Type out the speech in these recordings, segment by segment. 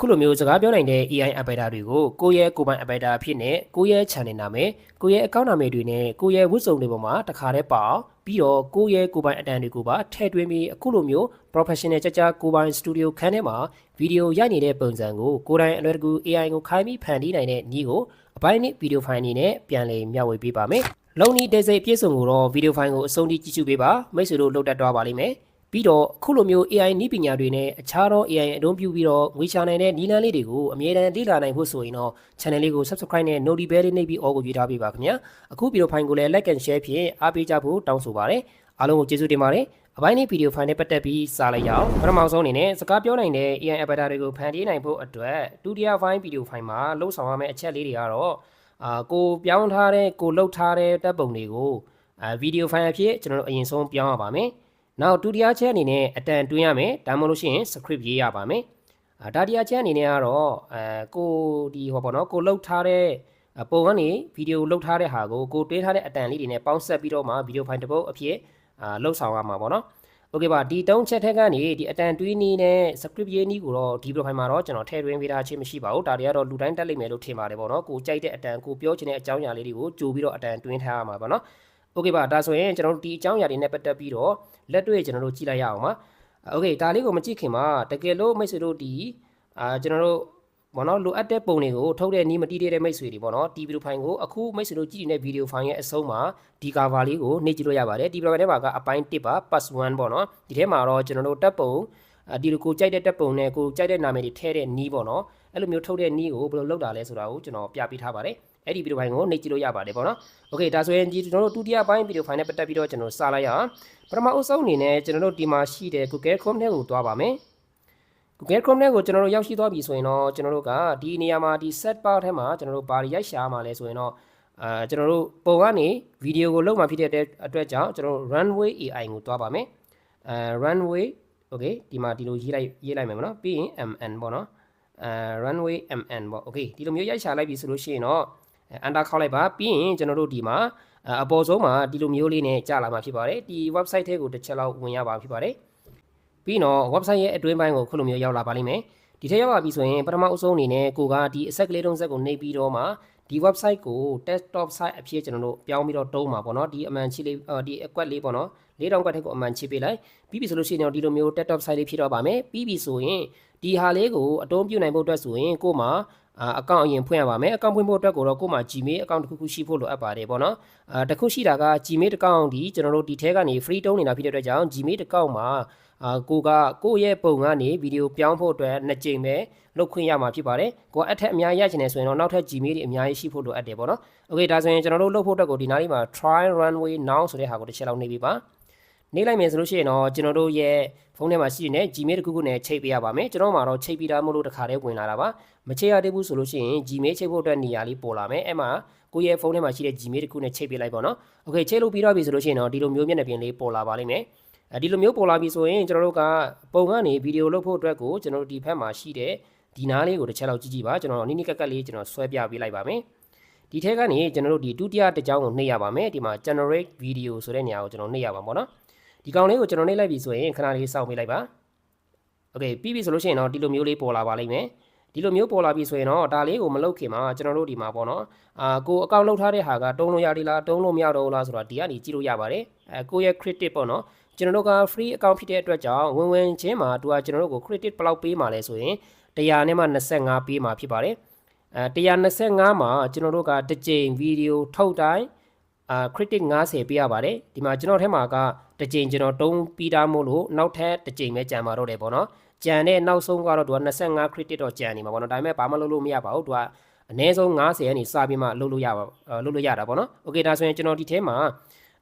အခုလိုမျိုးစကားပြောနိုင်တဲ့ AI avatar တွေကိုကိုယ့်ရဲ့ကိုယ်ပိုင် avatar အဖြစ်နဲ့ကိုယ့်ရဲ့ channel နာမည်ကိုယ့်ရဲ့ account နာမည်တွေနဲ့ကိုယ့်ရဲ့ဝတ်စုံတွေပေါ်မှာတခါတည်းပါအောင်ပြီးတော့ကိုယ့်ရဲ့ကိုယ်ပိုင်အတန်တွေကိုပါထည့်သွင်းပြီးအခုလိုမျိုး professional ကြကြကိုယ်ပိုင် studio ခန်းထဲမှာဗီဒီယိုရိုက်နေတဲ့ပုံစံကိုကိုယ်တိုင်အလွယ်တကူ AI ကိုခိုင်းပြီးဖန်တီးနိုင်တဲ့နည်းကိုအပိုင်းနည်းဗီဒီယိုဖိုင်အနေနဲ့ပြန်လည်မျှဝေပေးပါမယ်။လုံးနီဒေစိတ်ပြည့်စုံကိုတော့ဗီဒီယိုဖိုင်ကိုအဆုံးထိကြည့်ရှုပေးပါမိတ်ဆွေတို့လှုပ်တက်သွားပါလိမ့်မယ်။ ပြီးတော့အခုလိုမျိုး AI နည်းပညာတွေနဲ့အခြားသော AI အသုံးပြုပြီးတော့ငွေရှာနိုင်တဲ့နည်းလမ်းလေးတွေကိုအမြဲတမ်းလေ့လာနိုင်ဖို့ဆိုရင်တော့ channel လေးကို subscribe နဲ့ notification bell လေးနှိပ်ပြီး all ကိုရွေးထားပေးပါခင်ဗျာအခုဗီဒီယိုဖိုင်ကိုလည်း like and share ဖြင့်အားပေးကြဖို့တောင်းဆိုပါရစေအားလုံးကိုကျေးဇူးတင်ပါတယ်အပိုင်းนี้ဗီဒီယိုဖိုင်နဲ့ပတ်သက်ပြီးစာလိုက်ရအောင်ပထမဆုံးအနေနဲ့စကားပြောနိုင်တဲ့ AI avatar တွေကိုဖန်တီးနိုင်ဖို့အတွက်ဒုတိယဖိုင်ဗီဒီယိုဖိုင်မှာလှုပ်ဆောင်ရမယ့်အချက်လေးတွေကတော့အာကိုပြောင်းထားတဲ့ကိုလှုပ်ထားတဲ့တပ်ပုံတွေကိုအာဗီဒီယိုဖိုင်အဖြစ်ကျွန်တော်တို့အရင်ဆုံးပြောင်းရပါမယ် နောက်ဒုတိယချက်အနေနဲ့အတန်တွင်းရမယ်ဒါမှမဟုတ်လို့ရှိရင် script ရေးရပါမယ်အာဒါတိယချက်အနေနဲ့ကတော့အဲကိုဒီဟောပေါ့နော်ကိုလှုပ်ထားတဲ့ပုံကနေဗီဒီယိုလှုပ်ထားတဲ့ဟာကိုကိုတွင်းထားတဲ့အတန်လေးတွေနဲ့ပေါင်းဆက်ပြီးတော့မှဗီဒီယိုဖိုင်တစ်ပုဒ်အဖြစ်အာလှုပ်ဆောင်ရမှာပေါ့နော်โอเคပါဒီတုံးချက်ထက်ကနေဒီအတန်တွင်းနီးနဲ့ script ရေးနီးကိုတော့ဒီ profile မှာတော့ကျွန်တော်ထည့်သွင်းပေးထားခြင်းမရှိပါဘူးဒါတွေကတော့လူတိုင်းတက်လိမ့်မယ်လို့ထင်ပါတယ်ပေါ့နော်ကိုကြိုက်တဲ့အတန်ကိုပြောချင်တဲ့အကြောင်းအရာလေးတွေကိုကြိုပြီးတော့အတန်တွင်းထားရမှာပေါ့နော် โอเคပါဒါဆိုရင်ကျွန်တော်တို့ဒီအကြောင်းအရာတွေနဲ့ပတ်သက်ပြီးတော့လက်တွေ့ကျွန်တော်တို့ကြည့်လိုက်ရအောင်ပါโอเคဒါလေးကိုမကြည့်ခင်မှာတကယ်လို့မိတ်ဆွေတို့ဒီအာကျွန်တော်တို့ဘောနော်လိုအပ်တဲ့ပုံတွေကိုထုတ်တဲ့နီးမတီးတဲ့မိတ်ဆွေတွေပေါ့နော်ဒီဗီဒီယိုဖိုင်ကိုအခုမိတ်ဆွေတို့ကြည့်နေတဲ့ဗီဒီယိုဖိုင်ရဲ့အဆုံးမှာဒီ cover လေးကိုနှိပ်ကြည့်လို့ရပါတယ်ဒီ program ထဲမှာကအပိုင်း1ပါ pass 1ပေါ့နော်ဒီထဲမှာတော့ကျွန်တော်တို့တပ်ပုံဒီလိုကိုကြိုက်တဲ့တပ်ပုံနဲ့ကိုကြိုက်တဲ့နာမည်တွေထည့်တဲ့နီးပေါ့နော်အဲ့လိုမျိုးထုတ်တဲ့နီးကိုဘယ်လိုလုပ်တာလဲဆိုတာကိုကျွန်တော်ပြပေးထားပါတယ် အဲ့ဒီဗီဒီယိုဖိုင်ကိုနှိပ်ကြည့်လို့ရပါတယ်ပေါ့နော်โอเคဒါဆိုရင်ဒီကျွန်တော်တို့ဒုတိယပိုင်းဗီဒီယိုဖိုင်နဲ့ပတ်သက်ပြီးတော့ကျွန်တော်စလိုက်ရအောင်ပထမအဆုံးအနေနဲ့ကျွန်တော်တို့ဒီမှာရှိတဲ့ Google Chrome ထဲကိုတွားပါမယ် Google Chrome ထဲကိုကျွန်တော်တို့ရောက်ရှိသွားပြီဆိုရင်တော့ကျွန်တော်တို့ကဒီနေရာမှာဒီ set bar ထဲမှာကျွန်တော်တို့ဘာတွေရိုက်ရှာမှာလဲဆိုရင်တော့အာကျွန်တော်တို့ပုံကနေဗီဒီယိုကိုလုပ်မှဖြစ်တဲ့အတွက်ကြောင့်ကျွန်တော်တို့ runway AI ကိုတွားပါမယ်အဲ runway okay ဒီမှာဒီလိုရေးလိုက်ရေးလိုက်မယ်မနော်ပြီးရင် mn ပေါ့နော်အဲ runway mn ပေါ့ okay ဒီလိုမျိုးရိုက်ရှာလိုက်ပြီဆိုလို့ရှိရင်တော့ enter ခောက်လိုက်ပါပြီးရင်ကျွန်တော်တို့ဒီမှာအပေါ်ဆုံးမှာဒီလိုမျိုးလေးနဲ့ကြာလာမှာဖြစ်ပါတယ်ဒီ website ထဲကိုတစ်ချက်လောက်ဝင်ရပါဖြစ်ပါတယ်ပြီးတော့ website ရဲ့အတွင်းပိုင်းကိုခုလိုမျိုးရောက်လာပါလိမ့်မယ်ဒီထက်ရောက်လာပြီဆိုရင်ပထမအဆုံးအနေနဲ့ကိုကဒီအဆက်ကလေးတုံးဆက်ကိုနှိပ်ပြီးတော့မှဒီ website ကို desktop site အဖြစ်ကျွန်တော်တို့ပြောင်းပြီးတော့တုံးမှာပေါ့နော်ဒီအမှန်ချစ်လေးဒီအကွက်လေးပေါ့နော်လေးတောင်ကွက်ထက်ကိုအမှန်ချစ်ပေးလိုက်ပြီးပြီဆိုလို့ရှိရင်တော့ဒီလိုမျိုး desktop site လေးဖြစ်တော့ပါမယ်ပြီးပြီဆိုရင်ဒီဟာလေးကိုအတုံးပြုနိုင်ဖို့အတွက်ဆိုရင်ကို့မှာအကောင့်အရင်ဖွင့်ရပါမယ်အကောင့်ဖွင့်ဖို့အတွက်ကိုတော့ကို့မှာ Gmail အကောင့်တစ်ခုခုရှိဖို့လိုအပ်ပါတယ်ပေါ့နော်အာတစ်ခုရှိတာက Gmail အကောင့်ဒီကျွန်တော်တို့ဒီထဲကနေ free တုံးနေတာဖြစ်တဲ့အတွက်ကြောင့် Gmail အကောင့်မှာအာကိုကကိုယ့်ရဲ့ပုံကနေဗီဒီယိုပြောင်းဖို့အတွက်နှစ်ကြိမ်ပဲလုပ်ခွင့်ရမှာဖြစ်ပါတယ်ကိုကအထက်အများကြီးရချင်တယ်ဆိုရင်တော့နောက်ထပ် Gmail တွေအများကြီးရှိဖို့လိုအပ်တယ်ပေါ့နော်โอเคဒါဆိုရင်ကျွန်တော်တို့လုပ်ဖို့အတွက်ကိုဒီနားလေးမှာ try runway now ဆိုတဲ့ဟာကိုတစ်ချက်လောက်နှိပ်ပေးပါ နေလိုက်မယ်ဆိုလို့ရှိရင်တော့ကျွန်တော်တို့ရဲ့ဖုန်းထဲမှာရှိနေတဲ့ Gmail တခုခုနဲ့ချိန်ပေးရပါမယ်ကျွန်တော်မှာတော့ချိန်ပြီးသားမလို့တခါတည်းဝင်လာတာပါမချိန်ရသေးဘူးဆိုလို့ရှိရင် Gmail ချိန်ဖို့အတွက်နေရာလေးပေါ်လာမယ်အဲ့မှာကိုယ့်ရဲ့ဖုန်းထဲမှာရှိတဲ့ Gmail တခုနဲ့ချိန်ပေးလိုက်ပါတော့ Okay ချိန်လို့ပြီးတော့ပြီဆိုလို့ရှိရင်တော့ဒီလိုမျိုးမျက်နှာပြင်လေးပေါ်လာပါလိမ့်မယ်ဒီလိုမျိုးပေါ်လာပြီဆိုရင်ကျွန်တော်တို့ကပုံကနေဗီဒီယိုလုပ်ဖို့အတွက်ကိုကျွန်တော်တို့ဒီဖက်မှာရှိတဲ့ဒီနားလေးကိုတစ်ချက်လောက်ကြည့်ကြည့်ပါကျွန်တော်နိနိကက်ကက်လေးကျွန်တော်ဆွဲပြပေးလိုက်ပါမယ်ဒီထဲကနေကျွန်တော်တို့ဒီဒုတိယတစ်ကြောင်းကိုနှိပ်ရပါမယ်ဒီမှာ generate video ဆိုတဲ့နေရာကိုကျွန်တော်နှိပ်ရပါမယ်ပေါ့နော် ဒီကောင်လေးကိုကျွန်တော်နှိပ်လိုက်ပြီဆိုရင်ခဏလေးစောင့်ပေးလိုက်ပါโอเคပြီးပြီဆိုလို့ရှိရင်တော့ဒီလိုမျိုးလေးပေါ်လာပါလိမ့်မယ်ဒီလိုမျိုးပေါ်လာပြီဆိုရင်တော့ဒါလေးကိုမလုပ်ခင်မှာကျွန်တော်တို့ဒီမှာပေါ့နော်အာကိုအကောင့်လောက်ထားတဲ့ဟာကတုံးလို့ရတယ်လားတုံးလို့မရတော့ဘူးလားဆိုတော့ဒီကနေကြည့်လို့ရပါတယ်အဲကိုရဲ့ critic ပေါ့နော်ကျွန်တော်တို့က free account ဖြစ်တဲ့အတွက်ကြောင့်ဝင်ဝင်ချင်းမှာသူကကျွန်တော်တို့ကို credit ဘယ်လောက်ပေးမှာလဲဆိုရင်100နဲ့မှ25ပေးမှာဖြစ်ပါတယ်အဲ125မှာကျွန်တော်တို့ကတစ်ကြိမ်ဗီဒီယိုထုတ်တိုင်းအာ credit 90ပေးရပါတယ်ဒီမှာကျွန်တော်ထဲမှာက တစ်ကြိမ်ကျွန်တော်တုံးပြီးသားမို့လို့နောက်ထပ်တစ်ကြိမ်ပဲကြံပါတော့တယ်ပေါ့နော်ကြံတဲ့နောက်ဆုံးကတော့သူက25 credit တော့ကြံနေမှာပေါ့နော်ဒါပေမဲ့ဘာမှလုပ်လို့မရပါဘူးသူကအနည်းဆုံး90ရနေစပြီးမှလုပ်လို့ရပါလုပ်လို့ရတာပေါ့နော်โอเคဒါဆိုရင်ကျွန်တော်ဒီထဲမှာ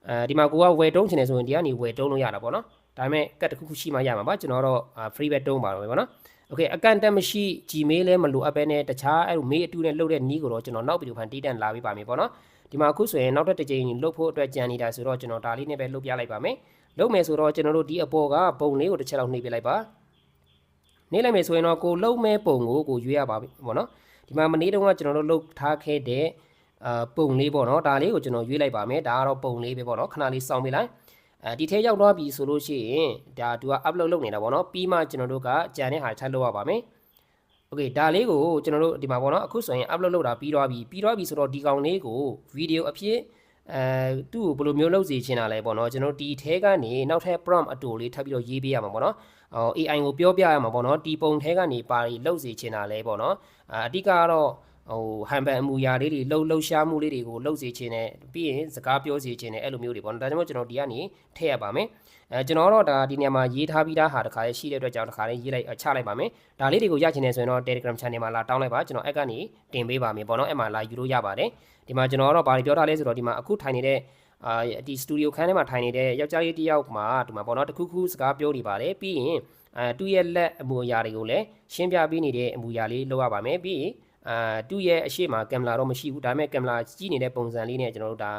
အဲဒီမှာကိုကဝယ်တုံးချင်တယ်ဆိုရင်ဒီကနေဝယ်တုံးလို့ရတာပေါ့နော်ဒါပေမဲ့ကတ်တစ်ခုခုရှိမှရမှာပါကျွန်တော်တော့ free ပဲတုံးပါတော့ပဲပေါ့နော်โอเคအကန့်အသတ်မရှိ Gmail လည်းမလိုအပ်ပဲနဲ့တခြားအဲ့လိုမေးအတူနဲ့လုပ်တဲ့နီးကိုတော့ကျွန်တော်နောက်ဗီဒီယိုဖန်တီးတန်လာပေးပါမယ်ပေါ့နော် ဒီမှာအခုဆိုရင်နောက်တစ်ကြိမ်လုပ်ဖို့အတွက်ကြံနေတာဆိုတော့ကျွန်တော်ဒါလေးနဲ့ပဲလုပ်ပြလိုက်ပါမယ်လုပ်မယ်ဆိုတော့ကျွန်တော်တို့ဒီအပေါ်ကပုံလေးကိုတစ်ချက်လောက်နှိပ်ပေးလိုက်ပါနှိပ်လိုက်မယ်ဆိုရင်တော့ကိုလုံမဲ့ပုံကိုကိုရွေးရပါပြီပေါ့နော်ဒီမှာမနေ့တုန်းကကျွန်တော်တို့လုပ်ထားခဲ့တဲ့အာပုံလေးပေါ့နော်ဒါလေးကိုကျွန်တော်ရွေးလိုက်ပါမယ်ဒါကတော့ပုံလေးပဲပေါ့နော်ခဏလေးစောင့်ပေးလိုက်အဲဒီထဲရောက်သွားပြီဆိုလို့ရှိရင်ဒါသူက upload လုပ်နေတာပေါ့နော်ပြီးမှကျွန်တော်တို့ကကြံတဲ့ဟာထပ်လုပ်ရပါမယ် โอเคဒါလေးကိုကျွန်တော်တို့ဒီမှာပေါ့နော်အခုဆိုရင် upload လုပ်တာပြီးသွားပြီပြီးသွားပြီဆိုတော့ဒီကောင်လေးကိုဗီဒီယိုအဖြစ်အဲသူ့ကိုဘယ်လိုမျိုးလုပ်စီချင်တာလဲပေါ့နော်ကျွန်တော်ဒီထဲကနေနောက်ထပ် prompt အတူလေးထပ်ပြီးတော့ရေးပေးရမှာပေါ့နော်ဟို AI ကိုပြောပြရမှာပေါ့နော်ဒီပုံထဲကနေပါရီလုပ်စီချင်တာလဲပေါ့နော်အာအဓိကကတော့ ဟိုဟန်ပန်အမူအရာလေးတွေလှုပ်လှုပ်ရှားမှုလေးတွေကိုလှုပ်စီချင်တယ်ပြီးရင်စကားပြောစီချင်တယ်အဲ့လိုမျိုးတွေပေါ့နော်ဒါကြောင့်မို့ကျွန်တော်ဒီကနေထည့်ရပါမယ်အဲကျွန်တော်တော့ဒါဒီနေရာမှာရေးထားပြီးသားဟာတခါလေးရှိတဲ့အတွက်ကြောင့်တခါလေးရေးလိုက်ချလိုက်ပါမယ်ဒါလေးတွေကိုရချင်တယ်ဆိုရင်တော့ Telegram Channel မှာလာတောင်းလိုက်ပါကျွန်တော်အဲ့ကနေတင်ပေးပါမယ်ပေါ့နော်အဲ့မှာလာယူလို့ရပါတယ်ဒီမှာကျွန်တော်တော့ဗာပြောထားလဲဆိုတော့ဒီမှာအခုထိုင်နေတဲ့အာဒီစတူဒီယိုခန်းထဲမှာထိုင်နေတဲ့ယောက်ျားလေးတစ်ယောက်မှာဒီမှာပေါ့နော်တခုခုစကားပြောနေပါတယ်ပြီးရင်အဲသူ့ရဲ့လက်အမူအရာတွေကိုလည်းရှင်းပြပေးနေတဲ့အမူအရာလေးလုပ်ရပါမယ်ပြီးရင် အာသူ့ရဲ့အရှိမကင်မရာတော့မရှိဘူးဒါပေမဲ့ကင်မရာကြီးနေတဲ့ပုံစံလေးနဲ့ကျွန်တော်တို့ဒါ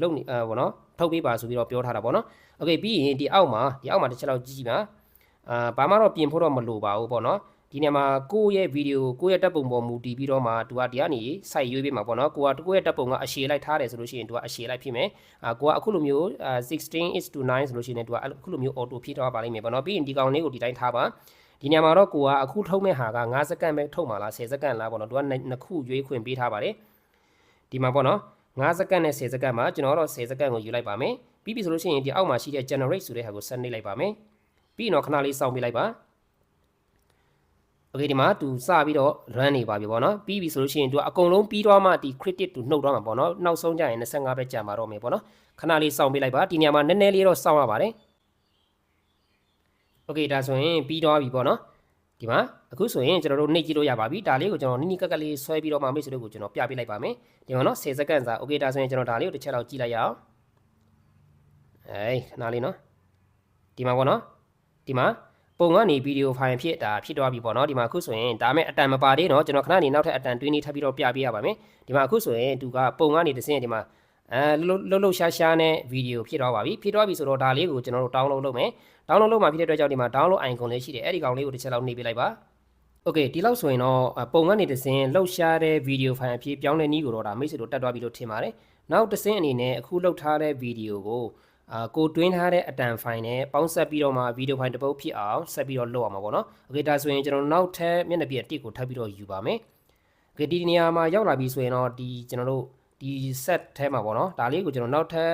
လုပ်နေအဲပေါ့နော်ထုတ်ပေးပါဆိုပြီးတော့ပြောထားတာပေါ့နော်โอเคပြီးရင်ဒီအောက်မှာဒီအောက်မှာတစ်ချက်လောက်ကြည့်ကြည့်ပါအာဘာမှတော့ပြင်ဖို့တော့မလိုပါဘူးပေါ့နော်ဒီနေရာမှာကိုယ့်ရဲ့ဗီဒီယိုကိုယ့်ရဲ့တပ်ပုံပေါ်မူတည်ပြီးတော့မှသူကဒီကနေစိုက်ရွေးပေးမှာပေါ့နော်ကိုကကိုယ့်ရဲ့တပ်ပုံကအရှည်လိုက်ထားတယ်ဆိုလို့ရှိရင်သူကအရှည်လိုက်ဖြစ်မယ်အာကိုကအခုလိုမျိုး16 is to 9ဆိုလို့ရှိရင်သူကအခုလိုမျိုး auto ဖြစ်သွားပါလိမ့်မယ်ပေါ့နော်ပြီးရင်ဒီကောင်လေးကိုဒီတိုင်းထားပါ ဒီနေရာမှာတော့ကိုကအခုထုတ်မဲ့ဟာက9စက္ကန့်ပဲထုတ်မှာလား10စက္ကန့်လားပေါ့နော်သူကနှစ်ခုရွေးခွင့်ပေးထားပါတယ်ဒီမှာပေါ့နော်9စက္ကန့်နဲ့10စက္ကန့်မှာကျွန်တော်တော့10စက္ကန့်ကိုယူလိုက်ပါမယ်ပြီးပြီဆိုလို့ရှိရင်ဒီအောက်မှာရှိတဲ့ generate ဆိုတဲ့ဟာကိုဆက်နှိပ်လိုက်ပါမယ်ပြီးတော့ခဏလေးစောင့်ပေးလိုက်ပါ okay ဒီမှာသူစပြီးတော့ run နေပါပြီပေါ့နော်ပြီးပြီဆိုလို့ရှိရင်သူကအကုန်လုံးပြီးတော့မှဒီ credit သူနှုတ်တော့မှာပေါ့နော်နောက်ဆုံးကြရင်25ပဲကြာမှာတော့မယ်ပေါ့နော်ခဏလေးစောင့်ပေးလိုက်ပါဒီနေရာမှာနည်းနည်းလေးတော့စောင့်ရပါတယ် โอเคဒါဆိုရင်ပြီးတော့ပြီပေါ့နော်ဒီမှာအခုဆိုရင်ကျွန်တော်တို့နှိပ်ကြည့်လို့ရပါပြီဒါလေးကိုကျွန်တော်နိနိကက်ကက်လေးဆွဲပြီးတော့မှမိတ်ဆွေတို့ကိုကျွန်တော်ပြပေးလိုက်ပါမယ်ဒီမှာနော်10စက္ကန့်စာโอเคဒါဆိုရင်ကျွန်တော်ဒါလေးကိုတစ်ချက်လောက်ကြည့်လိုက်ရအောင်အေးခဏလေးနော်ဒီမှာပေါ့နော်ဒီမှာပုံကနေဗီဒီယိုဖိုင်ဖြစ်တာဖြစ်သွားပြီပေါ့နော်ဒီမှာအခုဆိုရင်ဒါမဲ့အတန်မပါသေးเนาะကျွန်တော်ခဏနေနောက်ထပ်အတန်တွင်းနေထပ်ပြီးတော့ပြပေးရပါမယ်ဒီမှာအခုဆိုရင်သူကပုံကနေတစ်စင်းဒီမှာ အဲလှုပ်လှုပ်ရှားရှားနဲ့ဗီဒီယိုဖြစ်တော့ပါပြီဖြစ်တော့ပြီဆိုတော့ဒါလေးကိုကျွန်တော်တို့ download လုပ်မယ် download လုပ်မှာဖြစ်တဲ့အတွက်ကြောင့်ဒီမှာ download icon လေးရှိတယ်အဲ့ဒီကောင်လေးကိုတစ်ချက်လောက်နှိပ်ပေးလိုက်ပါ okay ဒီလောက်ဆိုရင်တော့ပုံကနေတစ်စင်းလှုပ်ရှားတဲ့ video file အဖြစ်ပြောင်းတဲ့နည်းကိုတော့ဒါမိတ်ဆွေတို့တက်သွားပြီလို့ထင်ပါတယ်နောက်တစ်စင်းအနေနဲ့အခုလှုပ်ထားတဲ့ video ကိုအာကိုတွင်းထားတဲ့အတန် file နဲ့ပေါင်းဆက်ပြီးတော့မှ video file တစ်ပုဒ်ဖြစ်အောင်ဆက်ပြီးတော့လုပ်အောင်ပါဗောနော် okay ဒါဆိုရင်ကျွန်တော်နောက်ထပ်မျက်နှာပြင်တစ်ကိုထပ်ပြီးတော့ယူပါမယ် okay ဒီနေရာမှာရောက်လာပြီဆိုရင်တော့ဒီကျွန်တော်တို့ ဒီ set ထဲမှာပေါ့နော်ဒါလေးကိုကျွန်တော်နောက်ထပ်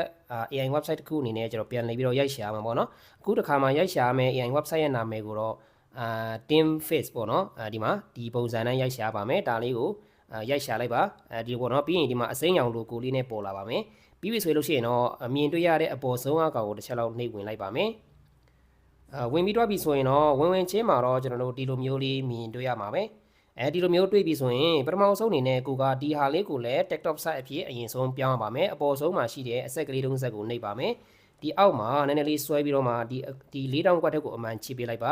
AI website တစ်ခုအနေနဲ့ကျွန်တော်ပြန်လည်ပြီးတော့ရိုက်ရှာမှာပေါ့နော်အခုတစ်ခါမှရိုက်ရှာမယ် AI website ရဲ့နာမည်ကိုတော့အာ team face ပေါ့နော်အဲဒီမှာဒီပုံစံနဲ့ရိုက်ရှာပါမယ်ဒါလေးကိုရိုက်ရှာလိုက်ပါအဲဒီပေါ့နော်ပြီးရင်ဒီမှာအစိမ်းရောင် logo လေးနဲ့ပေါ်လာပါမယ်ပြီးပြီဆိုလို့ရှိရင်တော့အမြင်တွေ့ရတဲ့အပေါ်ဆုံးအကောင်ကိုတစ်ချက်လောက်နှိပ်ဝင်လိုက်ပါမယ်အဝင်ပြီးတော့ပြီဆိုရင်တော့ဝင်ဝင်ချင်းမှာတော့ကျွန်တော်တို့ဒီလိုမျိုးလေးမြင်တွေ့ရမှာပဲ အဲဒီလိုမျိုးတွေ့ပြီဆိုရင်ပထမဆုံးအနေနဲ့ကိုကဒီဟာလေးကိုလည်း desktop site အဖြစ်အရင်ဆုံးပြောင်းပါမယ်အပေါ်ဆုံးမှာရှိတဲ့အဆက်ကလေးတုံးဆက်ကိုနှိပ်ပါမယ်ဒီအောက်မှာနည်းနည်းလေးဆွဲပြီးတော့မှဒီဒီ၄တောင်ကွက်ထက်ကိုအမှန်ချပေးလိုက်ပါ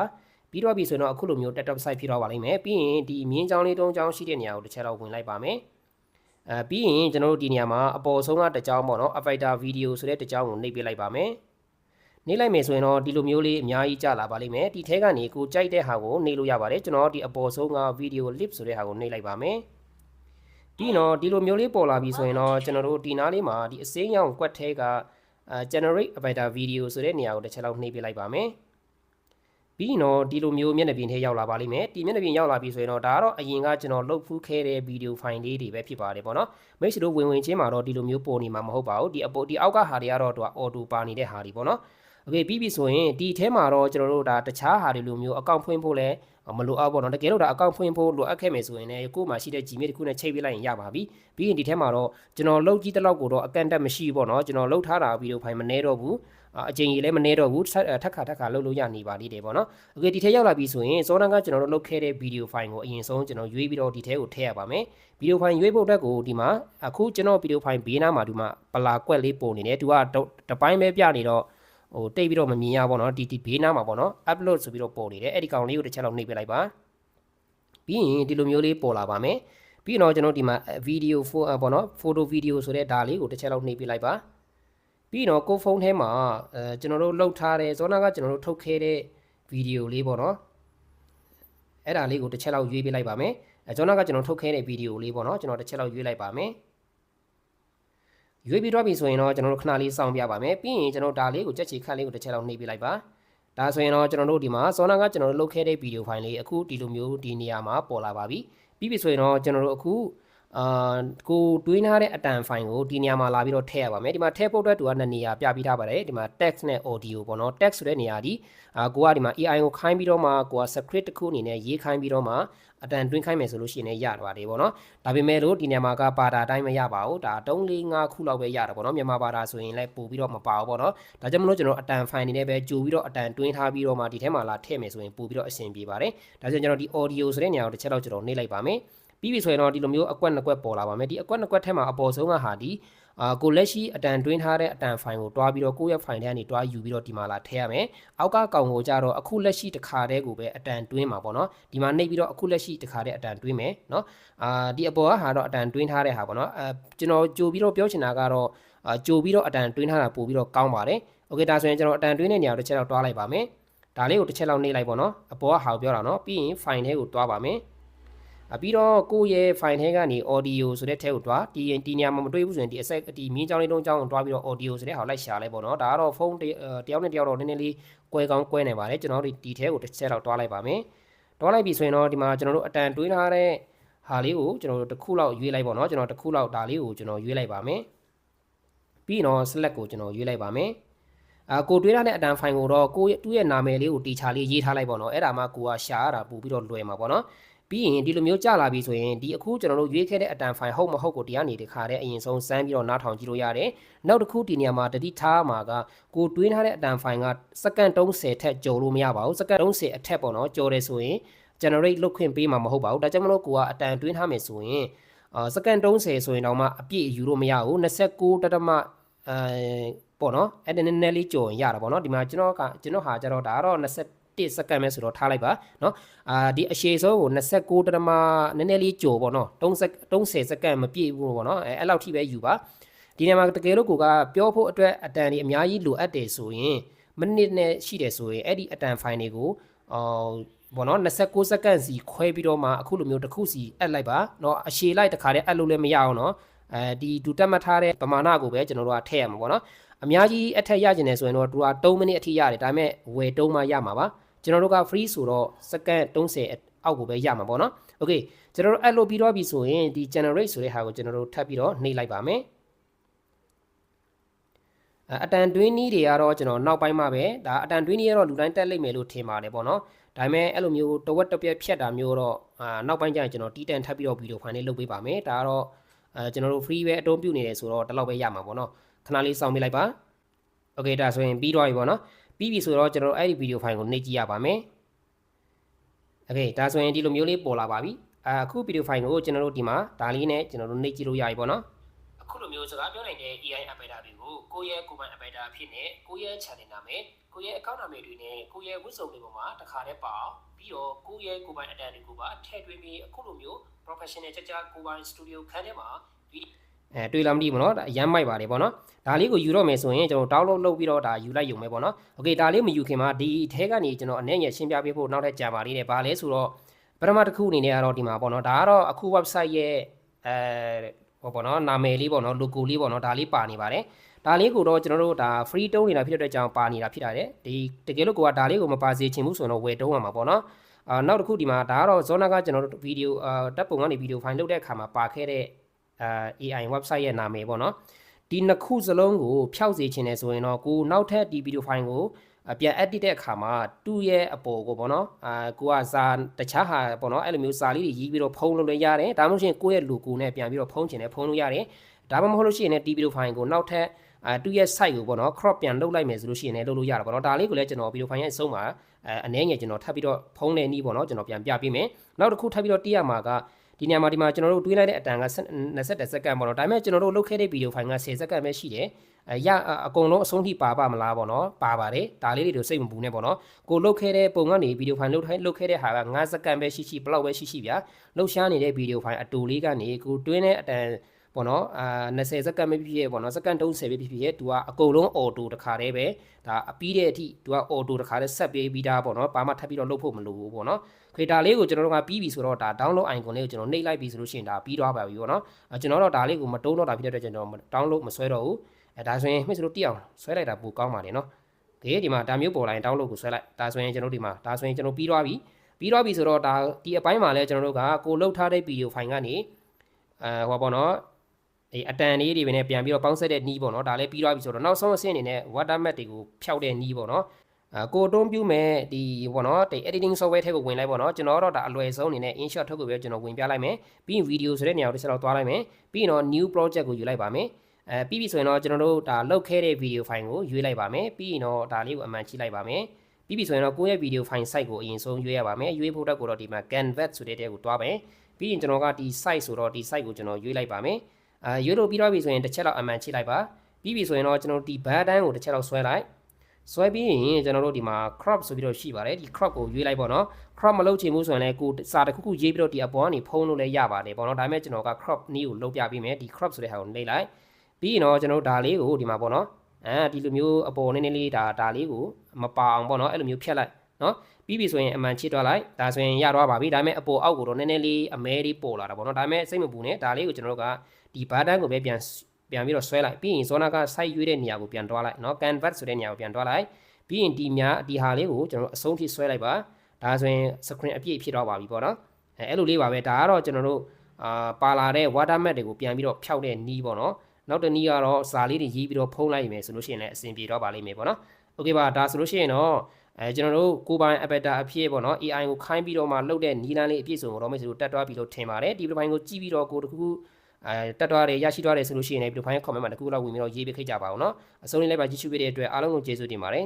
ပြီးတော့ပြီဆိုရင်တော့အခုလိုမျိုး desktop site ဖြစ်တော့ပါလိမ့်မယ်ပြီးရင်ဒီမြင်းချောင်းလေးတုံးချောင်းရှိတဲ့နေရာကိုတစ်ချက်တော့ဝင်လိုက်ပါမယ်အဲပြီးရင်ကျွန်တော်တို့ဒီနေရာမှာအပေါ်ဆုံးကတစ်ကြောင်းပေါ့နော် Avatar video ဆိုတဲ့တစ်ကြောင်းကိုနှိပ်ပေးလိုက်ပါမယ် နှိပ်လိုက်မယ်ဆိုရင်တော့ဒီလိုမျိုးလေးအများကြီးကြာလာပါလိမ့်မယ်ဒီထဲကနေကိုကြိုက်တဲ့ဟာကိုနှိပ်လို့ရပါတယ်ကျွန်တော်ဒီအပေါ်ဆုံးက video lip ဆိုတဲ့ဟာကိုနှိပ်လိုက်ပါမယ်ဒီတော့ဒီလိုမျိုးလေးပေါ်လာပြီဆိုရင်တော့ကျွန်တော်တို့ဒီနားလေးမှာဒီအစိမ်းရောင်ကွက်ထဲကအဲ generate avatar video ဆိုတဲ့နေရာကိုတစ်ချက်လောက်နှိပ်ပေးလိုက်ပါမယ်ပြီးရင်တော့ဒီလိုမျိုးမျက်နှာပြင်ထဲရောက်လာပါလိမ့်မယ်ဒီမျက်နှာပြင်ရောက်လာပြီဆိုရင်တော့ဒါကတော့အရင်ကကျွန်တော်လုတ်ဖူးခဲ့တဲ့ဗီဒီယိုဖိုင်လေးတွေပဲဖြစ်ပါတယ်ပေါ့နော်မိတ်ဆွေတို့ဝင်ဝင်ချင်းမှာတော့ဒီလိုမျိုးပေါ်နေမှာမဟုတ်ပါဘူးဒီအပေါ်ဒီအောက်ကဟာတွေကတော့သူက auto ပါနေတဲ့ဟာတွေပေါ့နော် โอเคပြီးပြီဆိုရင်ဒီထဲမှာတော့ကျွန်တော်တို့ဒါတခြားဟာတွေလိုမျိုးအကောင့်ဖွင့်ဖို့လဲမလိုအပ်ပေါ့နော်တကယ်လို့ဒါအကောင့်ဖွင့်ဖို့လိုအပ်ခဲ့မယ်ဆိုရင်လည်းကို့မှာရှိတဲ့ Gmail တစ်ခုနဲ့ချိန်ပေးလိုက်ရင်ရပါပြီပြီးရင်ဒီထဲမှာတော့ကျွန်တော်လုတ်ကြည့်တဲ့လောက်ကိုတော့အကန့်အသတ်မရှိဘူးပေါ့နော်ကျွန်တော်လုတ်ထားတာဗီဒီယိုဖိုင်မနှဲတော့ဘူးအချိန်ကြီးလည်းမနှဲတော့ဘူးထက်ခါထက်ခါလုတ်လို့ရနေပါသေးတယ်ပေါ့နော်โอเคဒီထဲရောက်လာပြီဆိုရင်စောနန်ကကျွန်တော်တို့လုတ်ခဲ့တဲ့ဗီဒီယိုဖိုင်ကိုအရင်ဆုံးကျွန်တော်ရွေးပြီးတော့ဒီထဲကိုထည့်ရပါမယ်ဗီဒီယိုဖိုင်ရွေးဖို့အတွက်ကိုဒီမှာအခုကျွန်တော်ဗီဒီယိုဖိုင်ဘေးနားမှာဒီမှာပလာကွက်လေးပုံနေတယ်သူကတပိုင်းပဲပြနေတော့ ဟိုတိတ်ပြီးတော့မမြင်ရပါတော့ဒီဒီဘေးနားမှာပေါ့နော် upload ဆိုပြီးတော့ပုံနေတယ်အဲ့ဒီကောင်လေးကိုတစ်ချက်လောက်နှိပ်ပေးလိုက်ပါပြီးရင်ဒီလိုမျိုးလေးပေါ်လာပါမယ်ပြီးတော့ကျွန်တော်ဒီမှာ video ပေါ့နော် photo video ဆိုတဲ့ဒါလေးကိုတစ်ချက်လောက်နှိပ်ပေးလိုက်ပါပြီးတော့ကိုဖုန်းထဲမှာအဲကျွန်တော်တို့လှုပ်ထားတဲ့ဇောနာကကျွန်တော်တို့ထုတ်ခဲ့တဲ့ဗီဒီယိုလေးပေါ့နော်အဲ့ဒါလေးကိုတစ်ချက်လောက်ရွေးပေးလိုက်ပါမယ်အဲဇောနာကကျွန်တော်ထုတ်ခဲ့တဲ့ဗီဒီယိုလေးပေါ့နော်ကျွန်တော်တစ်ချက်လောက်ရွေးလိုက်ပါမယ် ရွေးပြီးတော့ပြီဆိုရင်တော့ကျွန်တော်တို့ခဏလေးစောင့်ပြပါမယ်ပြီးရင်ကျွန်တော်ဒါလေးကိုကြက်ချီခန့်လေးကိုတစ်ချက်လောက်နှိပ်ပေးလိုက်ပါဒါဆိုရင်တော့ကျွန်တော်တို့ဒီမှာစောနာကကျွန်တော်တို့လုပ်ခဲ့တဲ့ဗီဒီယိုဖိုင်လေးအခုဒီလိုမျိုးဒီနေရာမှာပေါ်လာပါပြီပြီးပြီဆိုရင်တော့ကျွန်တော်တို့အခု အာကိုတွေးထားတဲ့အတန်ဖိုင်ကိုဒီနေရာမှာလာပြီးတော့ထည့်ရပါမယ်ဒီမှာထည့်ဖို့အတွက်သူကနှစ်နေရာပြပြီးထားပါတယ်ဒီမှာ text နဲ့ audio ပေါ့နော် text ဆိုတဲ့နေရာဒီအာကိုကဒီမှာ AI ကိုခိုင်းပြီးတော့မှကိုက script တစ်ခုအနေနဲ့ရေးခိုင်းပြီးတော့မှအတန်တွင်းခိုင်းမယ်ဆိုလို့ရှိရင်လည်းရပါတယ်ပေါ့နော်ဒါပေမဲ့လို့ဒီနေရာမှာကပါတာအတိုင်းမရပါဘူးဒါ3 4 5ခုလောက်ပဲရတယ်ပေါ့နော်မြန်မာပါတာဆိုရင်လည်းပို့ပြီးတော့မပါဘူးပေါ့နော်ဒါကြောင့်မလို့ကျွန်တော်အတန်ဖိုင်နေနဲ့ပဲကြိုပြီးတော့အတန်တွင်းထားပြီးတော့မှဒီထဲမှာလာထည့်မယ်ဆိုရင်ပို့ပြီးတော့အဆင်ပြေပါတယ်ဒါဆိုရင်ကျွန်တော်ဒီ audio ဆိုတဲ့နေရာကိုတစ်ချက်တော့ကျွန်တော်နှိပ်လိုက်ပါမယ် ပြီးပြီဆိုရင်တော့ဒီလိုမျိုးအကွက်နှစ်ကွက်ပေါ်လာပါမယ်ဒီအကွက်နှစ်ကွက်ထဲမှာအပေါ်ဆုံးကဟာဒီအာကိုလက်ရှိအတန်တွင်းထားတဲ့အတန်ဖိုင်ကိုတွားပြီးတော့ကိုယ့်ရဲ့ဖိုင်ထဲကနေတွားယူပြီးတော့ဒီမှာလာထည့်ရမယ်အောက်ကကောင်ကိုကြတော့အခုလက်ရှိတစ်ခါတည်းကိုပဲအတန်တွင်းမှာပေါ့နော်ဒီမှာနှိပ်ပြီးတော့အခုလက်ရှိတစ်ခါတည်းအတန်တွင်းမယ်နော်အာဒီအပေါ်ကဟာတော့အတန်တွင်းထားတဲ့ဟာပေါ့နော်အဲကျွန်တော်ကြိုပြီးတော့ပြောချင်တာကတော့အာကြိုပြီးတော့အတန်တွင်းထားတာပို့ပြီးတော့ကောင်းပါတယ်โอเคဒါဆိုရင်ကျွန်တော်အတန်တွင်းတဲ့နေရာကိုတစ်ချက်တော့တွားလိုက်ပါမယ်ဒါလေးကိုတစ်ချက်လောက်နှိပ်လိုက်ပေါ့နော်အပေါ်ကဟာကိုပြောတာနော်ပြီးရင်ဖိုင်ထဲကိုတွားပါမယ်အ ပြီးတော့ကိုယ့်ရဲ့ file ထဲကနေ audio ဆိုတဲ့ထဲကိုတွားဒီဒီနေရာမှာမတွေ့ဘူးဆိုရင်ဒီအဆက်ဒီမြင်းကြောင်းလေးလုံးကြောင်းကိုတွားပြီးတော့ audio ဆိုတဲ့ဟာကိုလိုက်ရှာလိုက်ပေါ့နော်ဒါကတော့ဖုန်းတယောက်နဲ့တယောက်တော့နည်းနည်းလေးကွဲကောင်းကွဲနေပါတယ်ကျွန်တော်တို့ဒီထဲကိုတစ်ချက်တော့တွားလိုက်ပါမယ်တွားလိုက်ပြီဆိုရင်တော့ဒီမှာကျွန်တော်တို့အတန်တွေးထားတဲ့ဟာလေးကိုကျွန်တော်တို့တစ်ခုလောက်ရွေးလိုက်ပေါ့နော်ကျွန်တော်တစ်ခုလောက်ဒါလေးကိုကျွန်တော်ရွေးလိုက်ပါမယ်ပြီးတော့ select ကိုကျွန်တော်ရွေးလိုက်ပါမယ်အာကိုတွေးထားတဲ့အတန်ဖိုင်ကိုတော့ကိုသူ့ရဲ့နာမည်လေးကိုတီချာလေးရေးထားလိုက်ပေါ့နော်အဲ့ဒါမှကိုကရှာရတာပို့ပြီးတော့လွယ်မှာပေါ့နော် ပြီးရင်ဒီလိုမျိုးကြာလာပြီဆိုရင်ဒီအခုကျွန်တော်တို့ရွေးခဲ့တဲ့အတန်ဖိုင်ဟုတ်မဟုတ်ကိုတရားနေတခါတဲ့အရင်ဆုံးစမ်းပြီးတော့နားထောင်ကြည့်လို့ရတယ်။နောက်တစ်ခုဒီနေရာမှာတတိထားမှာကကိုတွေးထားတဲ့အတန်ဖိုင်ကစက္ကန့်30ထက်ကျော်လို့မရပါဘူး။စက္ကန့်30အထက်ပေါ့နော်ကျော်တယ်ဆိုရင် generate လုပ်ခွင့်ပေးမှာမဟုတ်ပါဘူး။ဒါကြောင့်မလို့ကိုကအတန်တွင်းထားမယ်ဆိုရင်အာစက္ကန့်30ဆိုရင်တော့မှအပြည့်ယူလို့မရဘူး29တတမအဲပေါ့နော်အဲ့ဒါနည်းနည်းလေးကြော်ရင်ရတာပေါ့နော်ဒီမှာကျွန်တော်ကကျွန်တော်ဟာကြတော့ဒါကတော့20 1စက္ကန့်ပဲဆိုတော့ထားလိုက်ပါเนาะအာဒီအရှည်ဆုံးကို29တရမနည်းနည်းလေးကြော်ပေါ့နော်30 30စက္ကန့်မပြည့်ဘူးပေါ့နော်အဲအဲ့လောက်ထိပဲယူပါဒီနေရာမှာတကယ်လို့ကိုကပြောဖို့အတွက်အတန်ဒီအများကြီးလိုအပ်တယ်ဆိုရင်မိနစ်နဲ့ရှိတယ်ဆိုရင်အဲ့ဒီအတန်ဖိုင်တွေကိုအော်ဘောနော်29စက္ကန့်စီခွဲပြီးတော့မှအခုလိုမျိုးတစ်ခုစီအပ်လိုက်ပါเนาะအရှည်လိုက်တခါတည်းအပ်လို့လည်းမရအောင်เนาะအဲဒီဒူတက်မှတ်ထားတဲ့ပမာဏကိုပဲကျွန်တော်တို့ကထည့်ရမှာပေါ့နော်အများကြီးအထက်ရကျင်တယ်ဆိုရင်တော့သူက3မိနစ်အထိရတယ်ဒါပေမဲ့ဝယ်3မှရမှာပါ ကျွန်တော်တို့က free ဆိုတော့စက္ကန့်30အောက်ကိုပဲရမှာပေါ့နော်။ Okay ကျွန်တော်တို့အဲ့လိုပြီးတော့ပြီဆိုရင်ဒီ generate ဆိုတဲ့ဟာကိုကျွန်တော်တို့ထပ်ပြီးတော့နှိပ်လိုက်ပါမယ်။အတန်တွင်းနီးတွေကတော့ကျွန်တော်နောက်ပိုင်းမှာပဲဒါအတန်တွင်းနီးကတော့လူတိုင်းတက်လိမ့်မယ်လို့ထင်ပါတယ်ပေါ့နော်။ဒါပေမဲ့အဲ့လိုမျိုးတဝက်တစ်ပြက်ဖြတ်တာမျိုးတော့အာနောက်ပိုင်းကျရင်ကျွန်တော်တီးတန်ထပ်ပြီးတော့ဗီဒီယိုဖိုင်လေးလုပ်ပေးပါမယ်။ဒါကတော့အဲကျွန်တော်တို့ free ပဲအတုံးပြုနေတယ်ဆိုတော့တလောက်ပဲရမှာပေါ့နော်။ခဏလေးစောင့်ပေးလိုက်ပါ။ Okay ဒါဆိုရင်ပြီးတော့ပြီပေါ့နော်။ ပြီးပြီဆိုတော့ကျွန်တော်အဲ့ဒီဗီဒီယိုဖိုင်ကိုနှိပ်ကြည့်ရပါမယ်โอเคဒါဆိုရင်ဒီလိုမျိုးလေးပေါ်လာပါပြီအခုဗီဒီယိုဖိုင်ကိုကျွန်တော်တို့ဒီမှာဒါလေးနဲ့ကျွန်တော်တို့နှိပ်ကြည့်လို့ရပြီပေါ့နော်အခုလိုမျိုးစကားပြောနိုင်တဲ့ AI operator တွေကိုကိုယ့်ရဲ့ကိုယ်ပိုင် operator အဖြစ်နဲ့ကိုယ့်ရဲ့ channel နာမည်ကိုယ့်ရဲ့ account နာမည်တွေနဲ့ကိုယ့်ရဲ့ဝတ်စုံတွေပေါ်မှာတခါတည်းပါအောင်ပြီးတော့ကိုယ့်ရဲ့ကိုယ်ပိုင် attend တွေကိုပါထည့်သွင်းပြီးအခုလိုမျိုး professional ကြကြကိုယ်ပိုင် studio ခန်းထဲမှာ အဲတွေ့လားမသိဘူးနော်ဒါအရမ်းမိုက်ပါတယ်ပေါ့နော်ဒါလေးကိုယူတော့မယ်ဆိုရင်ကျွန်တော် download လုပ်ပြီးတော့ဒါယူလိုက်ရုံပဲပေါ့နော်โอเคဒါလေးမယူခင်မှာဒီအဲကနေကျွန်တော်အနေနဲ့ရှင်းပြပေးဖို့နောက်ထပ်ကြာပါလေးတယ်ဘာလဲဆိုတော့ပထမတစ်ခုအနေနဲ့ကတော့ဒီမှာပေါ့နော်ဒါကတော့အခု website ရဲ့အဲဟောပေါ့နော်နာမည်လေးပေါ့နော် logo လေးပေါ့နော်ဒါလေးပါနေပါတယ်ဒါလေးကိုတော့ကျွန်တော်တို့ဒါ free တုံးနေတာဖြစ်တဲ့အတွက်ကြောင့်ပါနေတာဖြစ်တာတဲ့ဒီတကယ်လို့ကိုကဒါလေးကိုမပါစေချင်ဘူးဆိုတော့ဝယ်တုံးရမှာပေါ့နော်အာနောက်တစ်ခုဒီမှာဒါကတော့ဇောနာကကျွန်တော်တို့ဗီဒီယိုအာတပ်ပုံကနေဗီဒီယိုဖိုင်လုပ်တဲ့အခါမှာပါခဲ့တဲ့အာ AI website ရဲ့နာမည်ပေါ့နော်ဒီနှစ်ခုစလုံးကိုဖျောက်စေချင်တယ်ဆိုရင်တော့ကိုနောက်ထပ်ဒီဗီဒီယိုဖိုင်ကိုပြန် edit တဲ့အခါမှာသူ့ရဲ့အပေါ်ကိုပေါ့နော်အာကိုကစာတခြားဟာပေါ့နော်အဲ့လိုမျိုးစာလေးတွေရေးပြီးတော့ဖုံးလို့လည်းရတယ်ဒါမှမဟုတ်ရှင်ကိုယ့်ရဲ့ logo နဲ့ပြန်ပြီးတော့ဖုံးချင်တယ်ဖုံးလို့ရတယ်ဒါမှမဟုတ်လို့ရှိရင်လည်းဒီဗီဒီယိုဖိုင်ကိုနောက်ထပ်အဲသူ့ရဲ့ site ကိုပေါ့နော် crop ပြန်လုပ်လိုက်မယ်ဆိုလို့ရှိရင်လည်းလုပ်လို့ရတယ်ပေါ့နော်ဒါလေးကိုလည်းကျွန်တော်ဗီဒီယိုဖိုင်ရဲ့အဆုံးမှာအဲအနည်းငယ်ကျွန်တော်ထပ်ပြီးတော့ဖုံးတဲ့နည်းပေါ့နော်ကျွန်တော်ပြန်ပြပေးမယ်နောက်တစ်ခုထပ်ပြီးတော့တိရမှာက ဒီနေရာမှာဒီမှာကျွန်တော်တို့တွေးလိုက်တဲ့အတန်က20စက္ကန့်ပေါ့နော်ဒါပေမဲ့ကျွန်တော်တို့လုပ်ခဲ့တဲ့ဗီဒီယိုဖိုင်က10စက္ကန့်ပဲရှိတယ်အဲရအကုန်လုံးအဆုံးထိပါပါမလားပေါ့နော်ပါပါတယ်ဒါလေးတွေစိတ်မပူနဲ့ပေါ့နော်ကိုလုပ်ခဲ့တဲ့ပုံကနေဗီဒီယိုဖိုင်လုပ်ထိုင်းလုပ်ခဲ့တဲ့ဟာက9စက္ကန့်ပဲရှိရှိဘလောက်ပဲရှိရှိဗျာလှုပ်ရှားနေတဲ့ဗီဒီယိုဖိုင်အတူလေးကနေကိုတွင်းတဲ့အတန် ပေါ့နော်အာ20စက္ကန့်ပဲဖြစ်ဖြစ်ပေါ့နော်စက္ကန့်30ပဲဖြစ်ဖြစ်သူကအကုန်လုံးအော်တိုတခါတည်းပဲဒါအပြီးတဲ့အထိသူကအော်တိုတခါတည်းဆက်ပေးပြီးသားပေါ့နော်ဘာမှထပ်ပြီးတော့လုပ်ဖို့မလိုဘူးပေါ့နော်ခေတာလေးကိုကျွန်တော်တို့ကပြီးပြီဆိုတော့ဒါ download icon လေးကိုကျွန်တော်နှိပ်လိုက်ပြီဆိုလို့ရှိရင်ဒါပြီးသွားပါပြီပေါ့နော်ကျွန်တော်တော့ဒါလေးကိုမတုံးတော့တာဖြစ်တဲ့အတွက်ကျွန်တော် download မဆွဲတော့ဘူးအဲဒါဆိုရင်မှစ်စလို့တိအောင်ဆွဲလိုက်တာပိုကောင်းပါလေနော်ကဲဒီမှာဒါမျိုးပေါ်လာရင် download ကိုဆွဲလိုက်ဒါဆိုရင်ကျွန်တော်တို့ဒီမှာဒါဆိုရင်ကျွန်တော်ပြီးသွားပြီပြီးသွားပြီဆိုတော့ဒါဒီအပိုင်းမှာလဲကျွန်တော်တို့ကကိုလုတ်ထားတဲ့ဗီဒီယိုဖိုင်ကနေအဲဟောပေါ့နော် ဒီအတန်လေးတွေပဲနဲ့ပြန်ပြီးတော့ပေါင်းဆက်တဲ့နီးပေါ့နော်ဒါလည်းပြီးသွားပြီဆိုတော့နောက်ဆုံးအဆင့်အနေနဲ့ watermark တွေကိုဖျောက်တဲ့နီးပေါ့နော်အကိုအတွန်းပြုမဲ့ဒီပေါ့နော်ဒီ editing software ထဲကိုဝင်လိုက်ပေါ့နော်ကျွန်တော်တော့ဒါအလွယ်ဆုံးအနေနဲ့ InShot ထုတ်ကိုပဲကျွန်တော်ဝင်ပြလိုက်မယ်ပြီးရင် video ဆိုတဲ့နေရာကိုတစ်ချက်တော့သွားလိုက်မယ်ပြီးရင်တော့ new project ကိုယူလိုက်ပါမယ်အဲပြီးပြီဆိုရင်တော့ကျွန်တော်တို့ဒါလုတ်ခဲ့တဲ့ video file ကိုရွေးလိုက်ပါမယ်ပြီးရင်တော့ဒါလေးကိုအမှန်ချိလိုက်ပါမယ်ပြီးပြီဆိုရင်တော့ကိုယ့်ရဲ့ video file site ကိုအရင်ဆုံးရွေးရပါမယ်ရွေးဖို့တော့ကိုတော့ဒီမှာ canvas ဆိုတဲ့တဲကိုတွားမယ်ပြီးရင်ကျွန်တော်ကဒီ site ဆိုတော့ဒီ site ကိုကျွန်တော်ရွေးလိုက်ပါမယ် အဲရွေးလို့ပြီးတော့ပြီဆိုရင်တစ်ချက်တော့အမှန်ချိလိုက်ပါပြီးပြီဆိုရင်တော့ကျွန်တော်ဒီ button ကိုတစ်ချက်တော့ဆွဲလိုက်ဆွဲပြီးရင်ကျွန်တော်တို့ဒီမှာ crop ဆိုပြီးတော့ရှိပါတယ်ဒီ crop ကိုရွေးလိုက်ပေါ့နော် crop မလုပ်ချင်ဘူးဆိုရင်လည်းကိုစာတစ်ခုခုရေးပြီးတော့ဒီအပေါ်ကနေဖုံးလို့လည်းရပါတယ်ပေါ့နော်ဒါပေမဲ့ကျွန်တော်က crop နည်းကိုလုပ်ပြပေးမယ်ဒီ crop ဆိုတဲ့ဟာကိုနှိပ်လိုက်ပြီးရင်တော့ကျွန်တော်တို့ဒါလေးကိုဒီမှာပေါ့နော်အဲဒီလိုမျိုးအပေါ်နည်းနည်းလေးဒါဒါလေးကိုမပါအောင်ပေါ့နော်အဲ့လိုမျိုးဖြတ်လိုက်နော်ပြီးပြီဆိုရင်အမှန်ချစ်သွားလိုက်ဒါဆိုရင်ရတော့ပါပြီဒါပေမဲ့အပေါ်အောက်ကိုတော့နည်းနည်းလေးအမဲလေးပေါ်လာတာပေါ့နော်ဒါပေမဲ့စိတ်မပူနဲ့ဒါလေးကိုကျွန်တော်တို့က ဒီ button ကိုပဲပြန်ပြန်ပြီးတော့ဆွဲလိုက်ပြီးရင်ဇောနာက site ရွေးတဲ့နေရာကိုပြန်တွားလိုက်နော် canvas ဆိုတဲ့နေရာကိုပြန်တွားလိုက်ပြီးရင်ဒီများဒီဟာလေးကိုကျွန်တော်တို့အဆုံးထိဆွဲလိုက်ပါဒါဆိုရင် screen အပြည့်ဖြစ်တော့ပါပြီပေါ့နော်အဲအဲ့လိုလေးပါပဲဒါကတော့ကျွန်တော်တို့အာပါလာတဲ့ watermark တွေကိုပြန်ပြီးတော့ဖျောက်တဲ့နီးပေါ့နော်နောက်တစ်နည်းကတော့စာလေးတွေရေးပြီးတော့ဖုံးလိုက်မယ်ဆိုလို့ရှိရင်လည်းအဆင်ပြေတော့ပါလိမ့်မယ်ပေါ့နော်โอเคပါဒါဆိုလို့ရှိရင်တော့အဲကျွန်တော်တို့ကိုပိုင် avatar အဖြစ်ပေါ့နော် AI ကိုခိုင်းပြီးတော့မှလုပ်တဲ့နီးလန်းလေးအပြည့်စုံကိုတော့မဆိုတက်သွားပြီလို့ထင်ပါတယ်ဒီ profile ကိုကြည့်ပြီးတော့ကိုတခုခု အဲတက်သွားတယ်ရရှိသွားတယ်ဆိုလို့ရှိရင်လည်း profile comment မှာတခုလောက်ဝင်ပြီးတော့ရေးပေးခဲ့ကြပါအောင်နော်အဆုံးလေးလိုက်ပါကြည့်ရှုပေးတဲ့အတွက်အားလုံးကိုကျေးဇူးတင်ပါတယ်